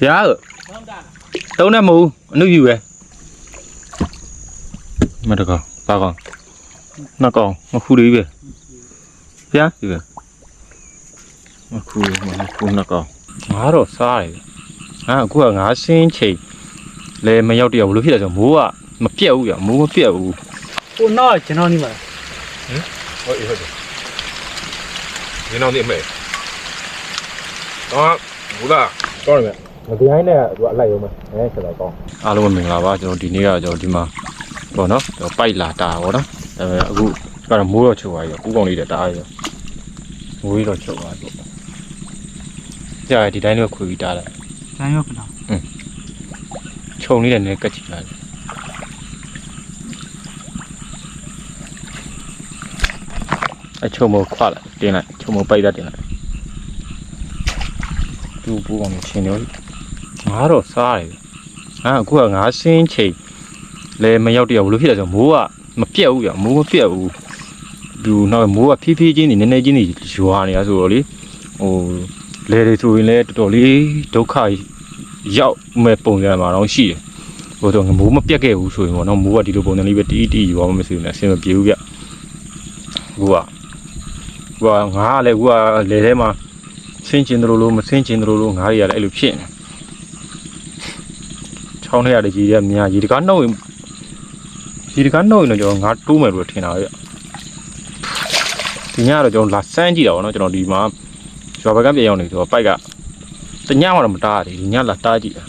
ဗျာတုံးနဲ့မဟုတ်အနုယူပဲမတကောပါကောင်နှစ်ကောင်မခူလေးပဲဗျာဒီပဲမခူမခူနှစ်ကောင်ငါတော့စားတယ်ငါအခုကငါစင်းချိန်လဲမရောက်တရဘလို့ဖြစ်လဲဆိုမိုးကမပြတ်ဘူးဗျမိုးမပြတ်ဘူးကိုနောက်ကျွန်တော်နေမှာဟုတ်ဟုတ်တယ်ဒီနောက်နေမဲ့တော့ဘူးလားတော့ရမယ်မ ဒီဟိုင်းနဲ့သူကအလိုက်ရုံပဲအဲဆက်တော့ကောင်းအားလုံးပဲမင်္ဂလာပါကျွန်တော်ဒီနေ့ကကျွန်တော်ဒီမှာပေါ့နော်ကျွန်တော်ပိုက်လာတာပေါ့နော်ဒါပေမဲ့အခုကတော့မိုးတော့ချုပ်သွားပြီပူကောင်လေးတဲ့တားရမိုးကြီးတော့ချုပ်သွားပြီပေါ့ကြာဒီတိုင်းလေးခွေပြီးတားလိုက်လမ်းရောက်ခဏခြုံလေးနဲ့လည်းကတ်ချင်လာတယ်အချုံမခွာလိုက်တင်လိုက်ချုံမပိုက်တာတင်လိုက်သူ့ပူကောင်လေးချင်းတော့ ငါတော့စားတယ်ငါအခုကငါစင်းချိန်လဲမရောက်တရဘလို့ဖြစ်လဲဆိုမိုးကမပြတ်ဘူးပြမိုးမပြတ်ဘူးသူနောက်မိုးကဖြည်းဖြည်းချင်းနေနည်းနည်းချင်းနေရွာနေတာဆိုတော့လေဟိုလဲတွေဆိုရင်လည်းတော်တော်လေးဒုက္ခရောက်မဲ့ပုံစံမှာတော့ရှိတယ်ဟိုတော့မိုးမပြတ်ခဲ့ဘူးဆိုရင်ပေါ့နော်မိုးကဒီလိုပုံစံလေးပဲတီးတီးရွာမဆိုရင်လည်းအဆင်မပြေဘူးဗျအခုကဟိုကငါကလည်းအခုကလဲထဲမှာဆင်းကျင်တယ်လို့လို့မဆင်းကျင်တယ်လို့လို့ငါတွေကလည်းအဲ့လိုဖြစ်နေ ချောင်းထဲရတဲ့ကြီးတွေကများကြီးတကားနှုတ်ရင်ကြီးတကားနှုတ်ရင်တော့ကျွန်တော်ငါတိုးမယ်လို့ထင်တာဗျဒီညကတော့ကျွန်တော်လာစမ်းကြည့်တာပေါ့နော်ကျွန်တော်ဒီမှာရွာဘက်ကပြန်ရောက်နေဆိုတော့ပိုက်ကတညမှတော့မတားရသေးဘူးဒီညလာတားကြည့်တာ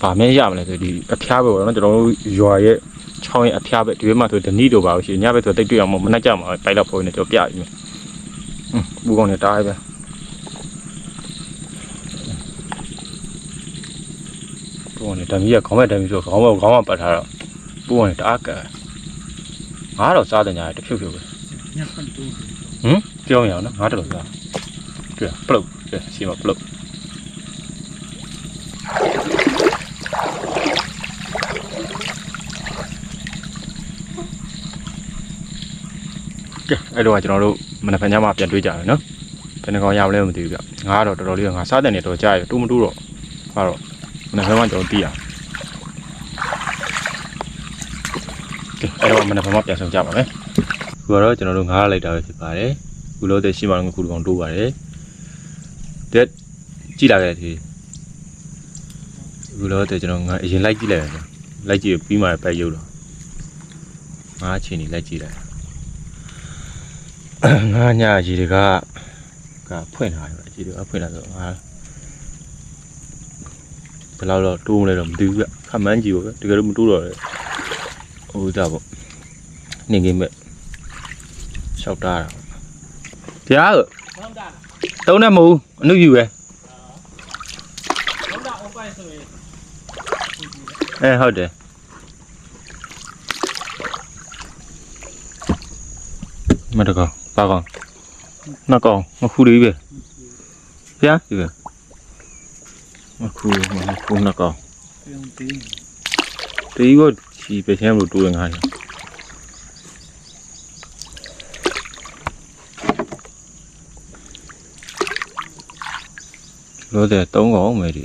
ဗာမဲရမလဲဆိုဒီအဖျားပဲပေါ့နော်ကျွန်တော်တို့ရွာရဲ့ချောင်းရဲ့အဖျားပဲဒီဘက်မှာဆိုဒနီတို့ပါလို့ရှိရင်ညဘက်ဆိုတိတ်တွေ့အောင်မနှက်ကြမှာပိုက်တော့ဖုန်းနေကျွန်တော်ပြပြီဟွန်းဘူးကောင်းနေတားရပဲ ဘူးကောင်းနေတမီးကခေါင်းမဲ့တမီးဆိုခေါင်းမဲ့ခေါင်းမပတ်ထားတော့ဘူးကောင်းနေတအားကဲငါတော့စားတယ်ညာတဖြုတ်ဖြုတ်ပဲညဖန်တူဟမ်ပြောရအောင်နော်ငါတလို့စားတွေ့ပလုတ်တွေ့စီမပလုတ်ကဲအဲ့တော့ကျွန်တော်တို့မနက်ဖြန်ညမှာပြန်တွေ့ကြမယ်နော်ဘယ်နှကောင်ရမလဲမသိဘူးဗျငါကတော့တော်တော်လေးငါစားတဲ့နေတော့ကြားရတူးမတူးတော့ဟာတော့ မနက်ဖြန်မှကျွန်တော်သိရကဲအဲ့တော့မနက်ဖြန်မှပြန်ဆောင်ကြပါမယ်ခုကတော့ကျွန်တော်တို့ငါးလိုက်တာပဲဖြစ်ပါတယ်ခုလို့တဲ့ရှိမှတော့ခုတစ်ကောင်တိုးပါတယ်တဲ့ကြည့်လာခဲ့တယ်ခုလို့တဲ့ကျွန်တော်ငါအရင်လိုက်ကြည့်လိုက်ရတယ်လိုက်ကြည့်ပြီးမှပဲရုပ်တော့ငါးချင်နေလိုက်ကြည့်လိုက်ငါညာကြီးတွေကကဖွင့်လာတယ်ကြီးတွေကဖွင့်လာဆိုငါဘယ် လောက်တော့တိုးမလဲတော့မသိဘူးဗျခမန်းကြီးပေါ့ဗျတကယ်လို့မတိုးတော့လေဟိုဒါပေါ့နေကင်းမဲ့လျှောက်တာတာဗျာဘောင်းတာတုံးနဲ့မဟုတ်အနုယူပဲဘောင်းတာအပိုင်ဆိုရင်အဲဟုတ်တယ်မတကောပါကောင်နှစ်ကောင်မခူလေးပဲဗျာဒီပဲ မခူမခူနှစ်ကောင်ပြုံးတင်းတေးကိုချီပဲချင်းလို့တိုးရငါးတယ်လို့တဲ့၃កောင်းမယ်ဒီ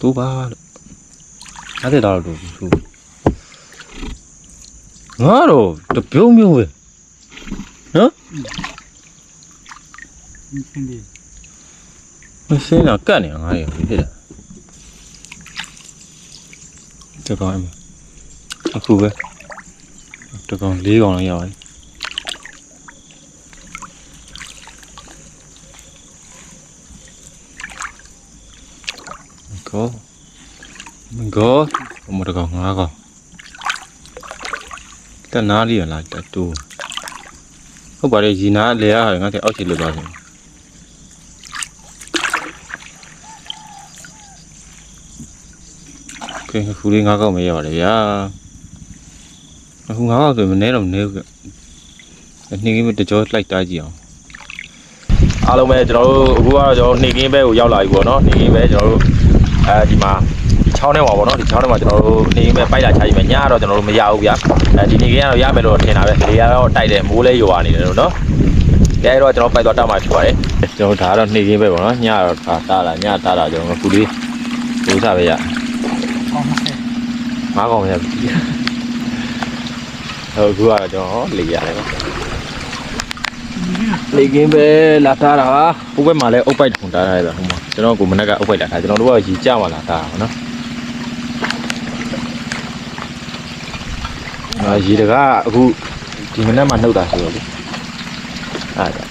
တူပါလို့အဲ့ဒါတော့တူသူငါတော့တပြုံးပြုံးပဲ ရှင်းတယ်မစင်းတော့ကတ်နေငါရပြီဖြစ်တယ်တကောင်အမအခုပဲတကောင်၄កောင်းလောက်ရပါတယ်ကောကောမတကောင်၅កောင်းတနားလေးရလားတတူဟုတ်ပါတယ်ရီနာလေရငါတဲ့အောက်ချီလွတ်သွားတယ် ကဲအခုလေးငါးကောက်မရပါတယ်ဗျာအခုငါးကောက်ဆိုမနေတော့မနေဘူးဗျနှင်းကင်းပဲတကြောလိုက်တားကြည့်အောင်အားလုံးပဲကျွန်တော်တို့အခုကတော့ကျွန်တော်နှင်းကင်းဘဲကိုရောက်လာပြီပေါ့နော်နှင်းကင်းဘဲကျွန်တော်တို့အဲဒီမှာဒီချောင်းထဲမှာပေါ့နော်ဒီချောင်းထဲမှာကျွန်တော်တို့နှင်းကင်းဘဲပိုက်လာချကြည့်မယ်ညကတော့ကျွန်တော်တို့မရဘူးဗျာအဲဒီနှင်းကင်းကတော့ရမယ်လို့ထင်တာပဲလေကတော့တိုက်တယ်မိုးလဲရွာနေတယ်လို့နော်ကဲအဲ့တော့ကျွန်တော်ပိုက်သွားတာမှဖြစ်ပါတယ်ကျွန်တော်ဒါကတော့နှိမ့်ရင်းပဲပေါ့နော်ညတော့ဒါတာလာညတာလာကျွန်တော်ခုလေးဒုစားပဲရ ကောင်းပါစေငါးကောင်ရပြီဟိုအခုကတော့ကျွန်တော်လေရတယ်ပေါ့လေကင်းပဲလာထားတာပါဟိုဘက်မှာလည်းအုပ်ပိုက်ထုံထားရတယ်ဗျဟိုမှာကျွန်တော်ကမနက်ကအုပ်ပိုက်လာထားကျွန်တော်တို့ကရီကြမှာလာထားတာပေါ့နော်အာရီတကအခုဒီမနက်မှနှုတ်တာဆိုတော့လေအဲ့ဒါ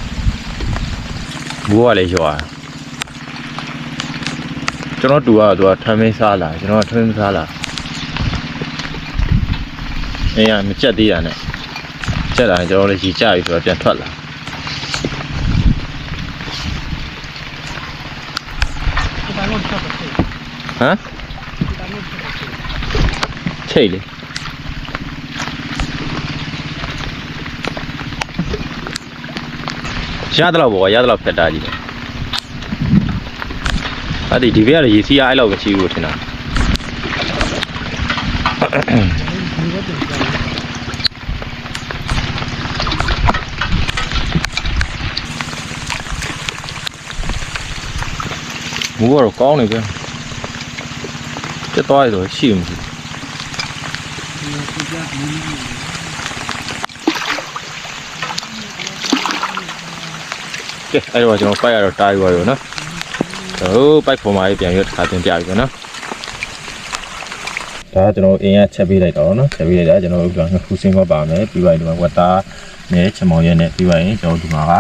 ဘူးကလည်းရွာ ကျွန်တော်တူကသူကထမင်းစားလာကျွန်တော်ကထမင်းမစားလာအေးရမကြက်သေးတာနဲ့ကြက်လာရင်ကျွန်တော်လည်းရီကြပြီဆိုတော့ပြန်ထွက်လာဒီတိုင်းလို့ချက်ပါစေဟမ်ဒီတိုင်းလို့ချက်ပါစေချိတ်လေရသလောက်ပေါ့ကွာရသလောက်ဖက်တာကြီးတယ် အဲ့ဒီဒီဘက်ကရေစီးအားအဲ့လောက်မရှိဘူးထင်တာဒီဘက်တင်ကြတယ်မူကတော့ကောင်းနေပြန်ပြတ်သွားရတော့ရှိမှမရှိဒီကြည့်ကြဒီကဲအဲ့တော့ကျွန်တော်ပိုက်ရတော့တားရွာရောနော် ကျွန်တော်ပိုက်ဖော်မာကြီးပြန်ပြီးတစ်ခါတင်ပြပြီပေါ့နော်ဒါကကျွန်တော်အင်းရချက်ပေးလိုက်တော့နော်ချက်ပေးလိုက်တာကျွန်တော်တို့ကငခုစင်းကောပါမယ်ပြီးသွားရင်ဒီမှာဝတ်သားနဲ့ချမောင်ရဲနဲ့ပြီးသွားရင်ကျွန်တော်ဒီမှာက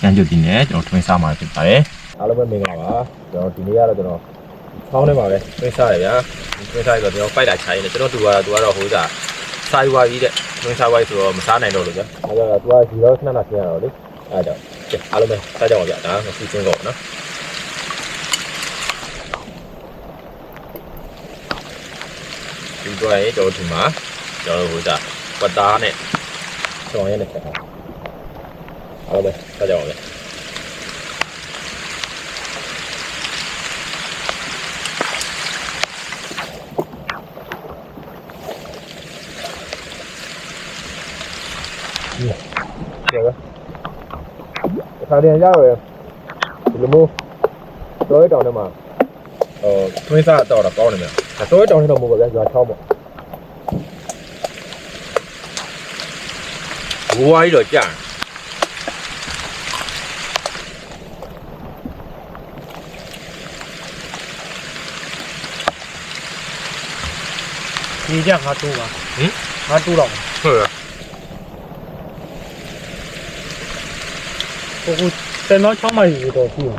ကျန်းကျုပ်ဒီနဲ့ကျွန်တော်ထွင်းစားမှာဖြစ်ပါတယ်အားလုံးပဲမင်္ဂလာပါကျွန်တော်ဒီနေ့ကတော့ကျွန်တော်ချောင်းထဲမှာပဲထွင်းစားရဗျာထွင်းစားရတော့ကျွန်တော်ပိုက်တာချိုင်းနေကျွန်တော်တူကတော့တူကတော့ဟိုကစားရွာကြီးတဲ့ထွင်းစားဝိုင်းဆိုတော့မစားနိုင်တော့လို့ဗျာအဲဒါကသူကဒီတော့ခဏခဏပြင်ရတော့လေအဲဒါကဲအားလုံးပဲစားကြအောင်ဗျာဒါကငခုစင်းကောနော် ပြီးတော့ရင်ကျွန်တော်ဒီမှာကျွန်တော်တို့ဟိုဒါပတားနဲ့ဆောင်းရဲနဲ့ဆက်တာအားလုံးပဲဆက်ကြအောင်လေကျေပါခါရင်ရောက်ရဒီလိုမျိုးတော့တောင်းနေမှာဟိုထွင်းစားတော့တော့ကောင်းနေမြတ် တော့တောင်းနေတော့မဟုတ်ပါဗျာကျွာချောင်းပေါ့ဘဝကြီးတော့ကြာဒီကြငါတိုးပါဟင်ငါတိုးတော့ဟုတ်ရကိုကိုတယ်တော့6မိုင်ရေတော့ရှိတယ်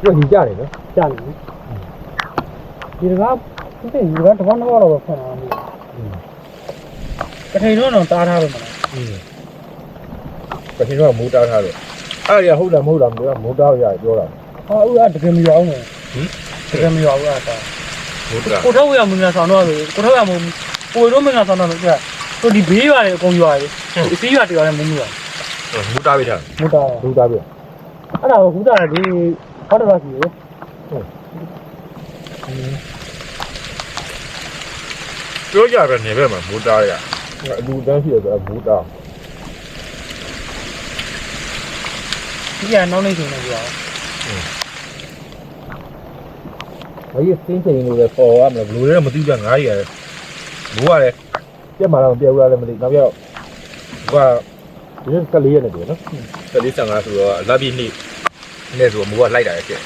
ပြည့်ကြ နေနော်ကြာနေဒီကသူတင်ဒီကတပေါင်းတော့တော့ဖွင့်လာမှာကထိန်တော့တော့တားထားပဲမလားပထမကမူတားထားတယ်အဲ့ဒီဟုတ်လားမဟုတ်လားမပြောမူတားရပြောတာဟာဦးကတကယ်မရောင်းဘူးတကယ်မရောင်းဘူးအဲ့ဒါမူတားကိုထုတ်ရမင်းကဆောင်တော့လေကိုထုတ်ရမကိုတို့မင်းကဆောင်တော့လို့ကြာတို့ဒီဘေးရွာတွေအကုန်ရွာတွေဒီစီးရွာတွေရွာတွေမမှုရမူတားပေးထားမူတာမူတားပြအဲ့ဒါကိုခုတာဒီဟောတော့ရှိရ ပြောကြပဲနေပဲမှာမူတားရအလူတန်းရှိတယ်ဆိုတော့မူတားဒီကနောက်နေချိန်နေပြောမကြီးစင်းချိန်လို့လည်းပေါ်ရမလားဘလူးလည်းမသိကြငါးရီရတယ်ဘူးကလည်းပြက်မှာတော့ပြက်ဦးရတယ်မသိနောက်ပြောက်ကဒီနေ့ကလေးရနေတယ်နော်ကလေး55ဆိုတော့လက်ပြီးနေ့နေ့ဆိုတော့မူကလိုက်တာရဲ့ပြက်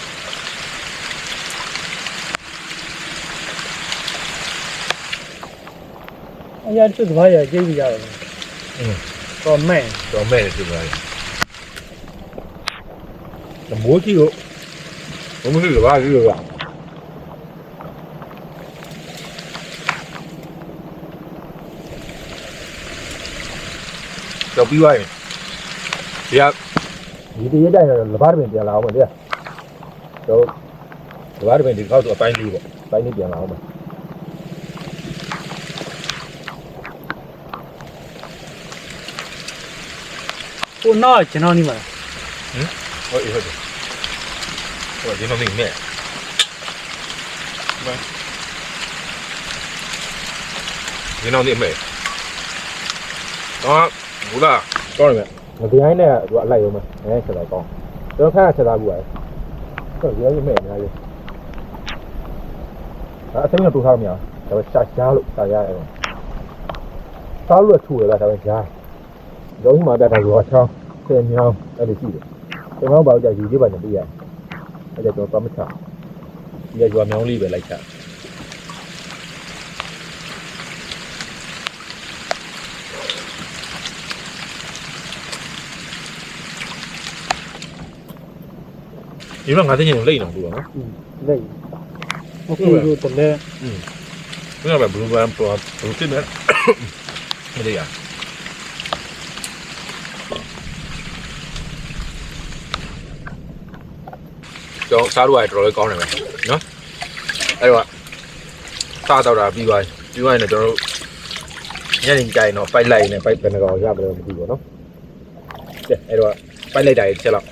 အရာကျွတ်သွားရကြိတ်ပြီးရတယ်တော့မဲ့တော့မဲ့တယ်ပြောရတယ်။မိုးကြီးကိုဘုံမရှိတော့ဘာကြီးလို့ကတော့ပြီးသွားရင်ဒီကဒီတရက်တိုင်းတော့လဘာတပင်ပြန်လာအောင်မတရားတော့လဘာတပင်ဒီကောက်ဆိုအပိုင်းလေးပေါ့အပိုင်းလေးပြန်လာအောင်မ ကိုနောက်ကျွန်တော်နေမှာဟုတ်ပြီဟုတ်ပြီဟိုဒီမမင်းမဲ့ဘာဒီနောက်နေမဲ့တော့ဘူးလားတော့ရမယ်ငဒီတိုင်းနဲ့သူကအလိုက်ရုံးမယ်အဲဆက်လိုက်ကောင်းကျွန်တော်ခါဆက်သားဘူးရတယ်တော့ရဲရဲမဲ့အများကြီးအဲ့အသိဉာဏ်တူထားမရဒါပေမဲ့ရှာရှာလို့ရှာရတယ်စားလို့ထူရတာဒါပေမဲ့ရှာ ရုံးမှာတက်တာရောချောင်းဆယ်မြောင်းအဲ့လိုရှိတယ်ကျွန်တော်ဘာလို့ကြာယူကြည့်ပါနဲ့ပြရတယ်အဲ့ဒါကျွန်တော်သွားမချဒီကရွာမြောင်းလေးပဲလိုက်ချဒီမှာငါသိချင်လိမ့်အောင်ဘူးနော်လက်ဟုတ်ကဲ့ဒီတလဲဘယ်မှာဘလူးဘန်ပရောဘလူးတင်နေမလေးရ ကျောင်းစားလို့ရတော်တော်လေးကောင်းတယ်ပဲနော်အဲ့တော့စားတော့တာပြီးသွားပြီးသွားရင်ကျွန်တော်တို့ညနေကြိုင်တော့ပိုက်လိုက်နေပိုက်ဘယ်နှကောင်ရပါလဲမသိဘူးနော်ကဲအဲ့တော့ပိုက်လိုက်တာရဲ့ချက်လောက်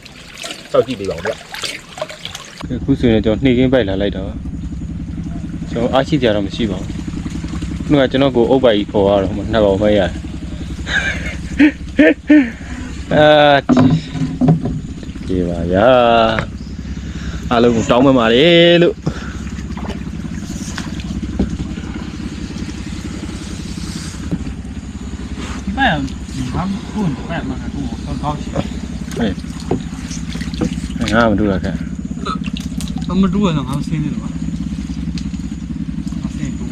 စောက်ကြည့်ပေးပါဦးဗျအခုဆိုရင်ကျွန်တော်နှိကင်းပိုက်လာလိုက်တော့ကျွန်တော်အားရှိကြတော့မရှိပါဘူးခုနကကျွန်တော်ကိုအုပ်ပိုက်ခေါ်ရတော့မှနှစ်ပေါင်ပဲရတယ်အာဒီပါရာ အားလုံးကိုတောင်းပန်ပါလေလို့ဒီမဲ့ဘာမှခုန်ပဲမှာကူတော့ကောင်းရှိငါမတို့ရခဲ့အမတူရတော့ငါဆင်းနေတယ်ပါဆင်းတူ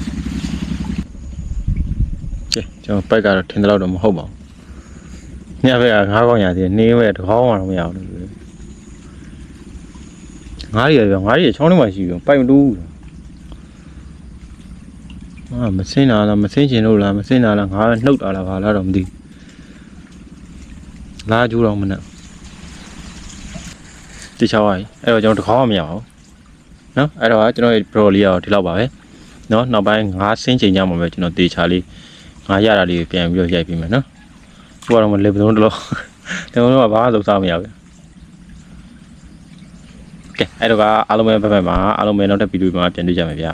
ကဲကျွန်တော်ပိုက်ကတော့ထင်တယ်လို့တော့မဟုတ်ပါဘူးညဘက်ကငါးကောင်းရသေးတယ်နှင်းဘက်တစ်ကောင်းမှတော့မရဘူးလို့ ငါးရရငါးရချောင်းထဲမှာရှိပြီပိုက်မတူးအာမစင်းတာလားမစင်းချင်လို့လားမစင်းတာလားငါနှုတ်တာလားဘာလားတော့မသိဘူးလာကျူးတော့မနဲ့တိချောင်းပါအဲ့တော့ကျွန်တော်တစ်ခေါင်းမှမရပါဘူးနော်အဲ့တော့ကျွန်တော်ရဲ့ bro လေးရောဒီလောက်ပါပဲနော်နောက်ပိုင်းငါးစင်းချိန်ကြမှာပဲကျွန်တော်တေချာလေးငါရတာလေးပြန်ပြီးတော့ရိုက်ပြီးမယ်နော်ဟိုကတော့မလေပသုံးတလို့တလုံးတော့ဘာမှလုပ်စားမရဘူး ကဲအဲ့တော့ကအားလုံးပဲဘက်ဘက်မှာအားလုံးပဲနောက်တစ်ဗီဒီယိုမှာပြန်တွေ့ကြမယ်ဗျာ